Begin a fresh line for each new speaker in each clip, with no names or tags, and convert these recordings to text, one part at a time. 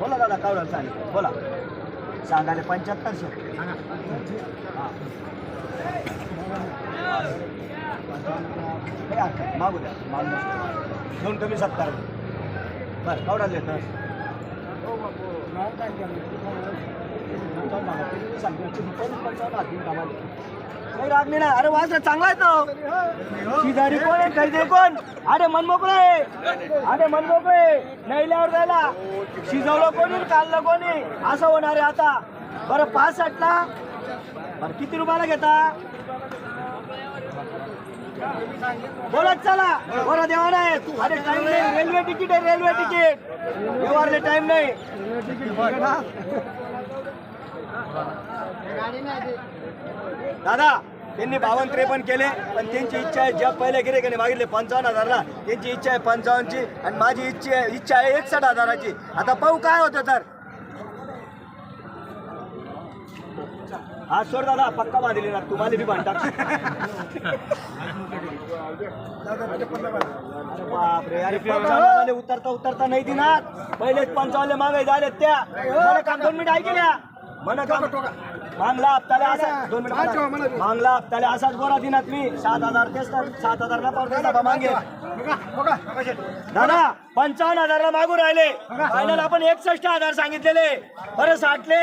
बोला दादा कावडा चालेल बोला. सांगायला पंच्याहत्तरशे. हा. मागू द्या. मागू. दोन कमी सत्तर बरं कावडा देत काही राग नाही ना अरे वाज चांगला आहे तो शेजारी कोण आहे खरेदी कोण अरे मनमोकळं आहे अरे मनमोकळं आहे नैल्यावर जायला शिजवलं कोणी काढलं कोणी असं होणार आहे आता बरं साठला बरं किती रुपयाला घेता बोलत चला बरं देवा नाही अरे टाइम नाही रेल्वे तिकीट आहे रेल्वे तिकीट व्यवहारले टाइम नाही दादा त्यांनी बावन्न त्रेपन्न केले पण त्यांची इच्छा आहे ज्या पहिले गिरे त्याने मागितले पंचावन्न हजारला त्यांची इच्छा आहे पंचावन्नची आणि माझी इच्छा आहे इच्छा आहे एकसष्ट हजाराची. आता पाहू काय होतं तर. हा सोड दादा पक्का बांधली ना तुम्हाला बी बांधता बापरे अरे पंचावन्न उतरता उतरता नाही दिनार पहिलेच पंचावन्न मागे झाले त्या. काम दोन मिनिट ऐकल्या मागला हप्ताले असा दोन मिनिट मागला हप्ताले असाच गोरा दिनात मी सात हजार तेच तर सात हजार ना पावसा मागे. दादा पंचावन्न हजारला मागून राहिले. फायनल आपण एकसष्ट हजार सांगितलेले. बरं साठले.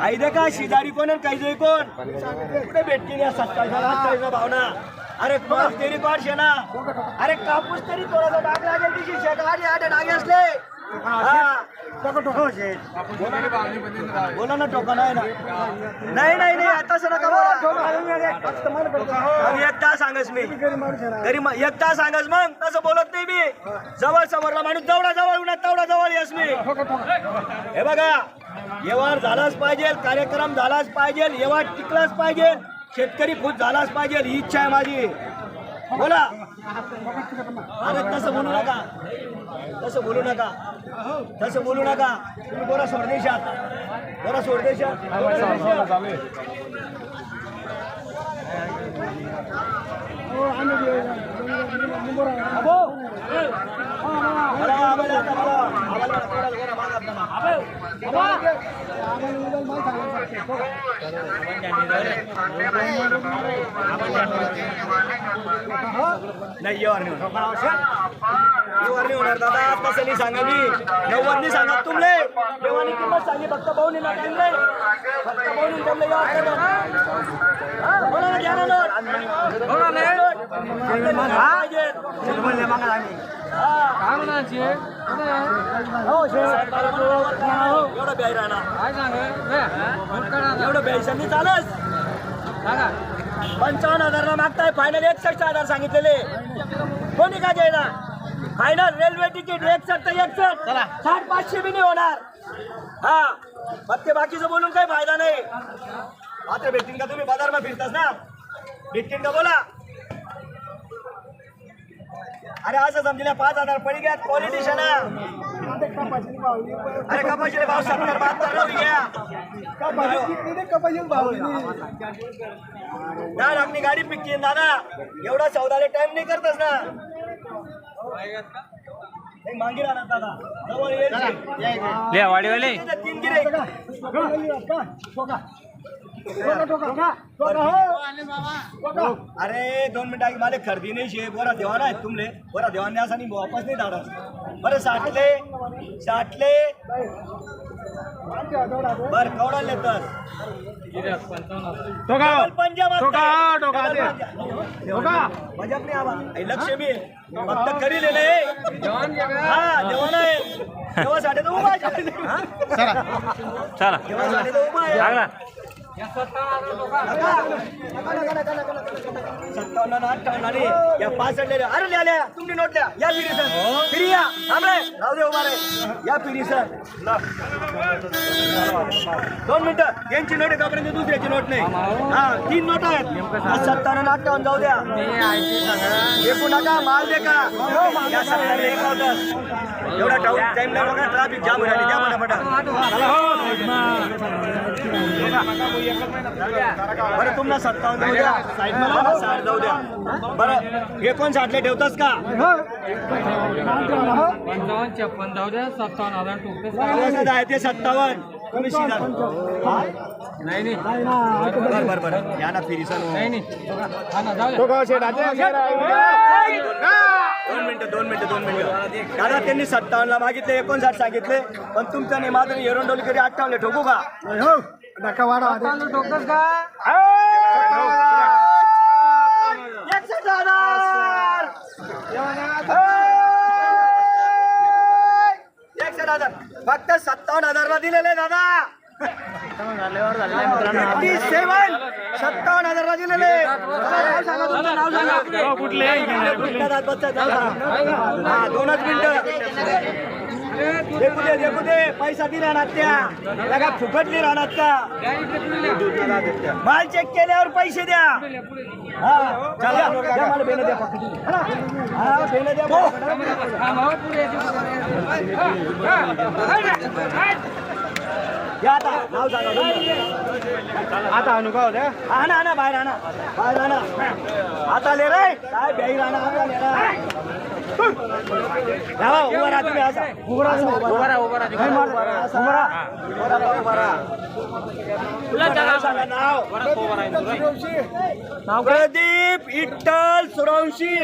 आई दे का शेजारी कोण आणि काही जे कोण? कुठे भेटतील या सत्तावीस भावना? अरे कापूस तरी पाडशे ना. अरे कापूस तरी थोडासा डाग लागेल तिची. शेकारी आठ डागे असले. बोला. ना टोका नाही ना नाही नाही नाही आता असं नका बोला मग सांगस मी तरी एक तास सांगस मग तसं बोलत नाही मी जवळ समोरला माणूस जवळा जवळ उन्हात तेवढा जवळ येस मी हे बघा व्यवहार झालाच पाहिजे कार्यक्रम झालाच पाहिजे व्यवहार टिकलाच पाहिजे शेतकरी खुश झालाच पाहिजे ही इच्छा आहे माझी बोला अरे तसं बोलू नका. तसं बोलू नका. तसं बोलू नका तुम्ही बोला सोडदेशात बोला सोडदेशात अबो. बोला, आम्हाला आता बोला. आम्हाला बोला, बोला, मागा आपल्याला. नाही येणार नाही नाही होणार. दादा सांगा मी. नव्वदनी सांगा तुमले. देवानी किंमत सांगी फक्त येणार टाइम नाही फक्त यावर. हा, बोला ना घ्या ना. नोट. बोला ना. नोट. आपले नोट पाहिजे. हा. एवढं ब्याय राहणार. एवढं चालच. पंचावन्न हजारला मागताय. फायनल एकसष्ट हजार सांगितलेले. कोणी का घ्यायला फायनल रेल्वे तिकीट एकसष्ट ते एकसष्ट साठ पाचशे बी नाही होणार. हा. मग ते बाकीचं बोलून काही फायदा नाही. मात्र भेटतील का तुम्ही? बाजारमा फिरतास ना? भेटतील का बोला? अरे असं समजले पाच हजार पडी घ्या क्वालिटी ना. अरे कपाशीले भाव सत्तर बहात्तर घ्या. दहा लाखनी गाडी पिकली दादा. एवढा चौदाले टाइम नाही करतस ना नाही, मागे राहणार दादा जवळ येईल
ले वाडीवाले.
त्याच्यात तीन गिरे अरे दोन मिनिटं मला खरेदी नाही शे. बोरा देवाना आहेत तुमले. बोरा देवाने असं नाही वापस नाही दाडा बरं साठले. साठले. बर कवडाले तर. पंजाब पंजाब. नाही आवा आई लक्ष मी. फक्त करी लेले हा देवाना आहे. देवासाठी तर उभा आहे.
चला.
देवासाठी तर उभा आहे.
लागला.
सत्तावन्न आणि अठ्ठावन्न आणि या. अरे तुमची या पिढी सर. पिढी या. थांबले राहू दे उभा रे. या पिढी सर. दोन मिनिटं. यांची नोट आहे तोपर्यंत दुसऱ्याची नोट नाही. हा तीन नोट आहेत. सत्तावन्न अठ्ठावन्न जाऊ द्या. एकू नका माल दे का या सत्तावन्न एकावन्न एवढा टाऊन बघा ट्रॅफिक जाम झाली द्या बरं तुम्हाला सत्तावन्न जाऊ द्या. साईड मला साठ जाऊ द्या. बरं एकोणसाठले ठेवतास का?
पंचावन्न छप्पन जाऊ द्या सत्तावन्न हजार टोपे
आहे ते सत्तावन्न. तुम्ही?
नाही नाही.
बरं बरं बरं. या ना फिरीसन
नाही नाही. ना जाऊ द्या
दोन मिनिटं दोन मिनिटं दोन मिनिटं. दादा त्यांनी सत्तावन्नला मागितले एकोणसाठ सांगितले पण तुमच्या नेमातून एरंडोली कधी अठ्ठावन्न ठोकू का? एकसष्ट हजार एकसष्ट हजार. फक्त सत्तावन्न हजारला दिलेले दादा. सत्तावन्न हजारला दिलेले सांगा तुमचं नाव सांगा. कुठले? हा दोनच मिनिटं. देखू दे देखू दे. पैसा दि राहणार त्या. लगा फुकटली राहणार का माल चेक केल्यावर पैसे द्या. हा चला. द्या मला बेनं द्या. फक्त. हा बेनं द्या. भाऊ.
हा भाऊ पुढे
या आता नाव सांगा.
आता अनुभव द्या
हा ना ना बाहेर आणा. बाहेर आणा. आता ले रे. काय ब्याई राहणार आता ले राहा, उभा राहा तुम्ही असा उभा राहा उभा राहा उभा राहा उभा राहा. उभा राहा उभा राहा तुमचं नाव सांगा नाव प्रदीप इट्टल सुरवशी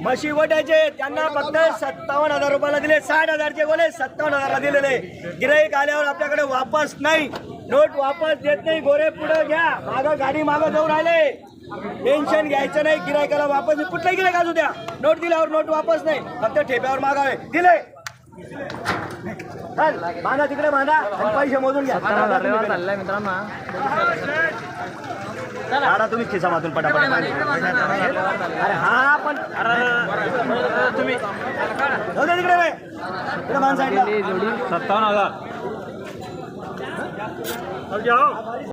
म्हशी वटायचे त्यांना फक्त सत्तावन्न हजार रुपयाला दिले साठ हजारचे बोले सत्तावन्न हजारला दिलेले गिराईक आल्यावर आपल्याकडे वापस नाही नोट वापस देत नाही गोरे पुढे घ्या मागं गाडी मागं जाऊन राहिले टेन्शन घ्यायचं नाही. गिरायकाला वापस नाही कुठलाही गिरायक असू द्या. नोट दिल्यावर नोट वापस नाही. फक्त ठेप्यावर मागावे. दिले. चल, बांधा तिकडे आणि पैसे मोजून घ्या.
चाललाय मित्रांनो.
काढा तुम्ही खिसामातून पटापट अरे हा पण तुम्ही जाऊ दे तिकडे. तिकडे मान साईडला.
सत्तावन्न हजार.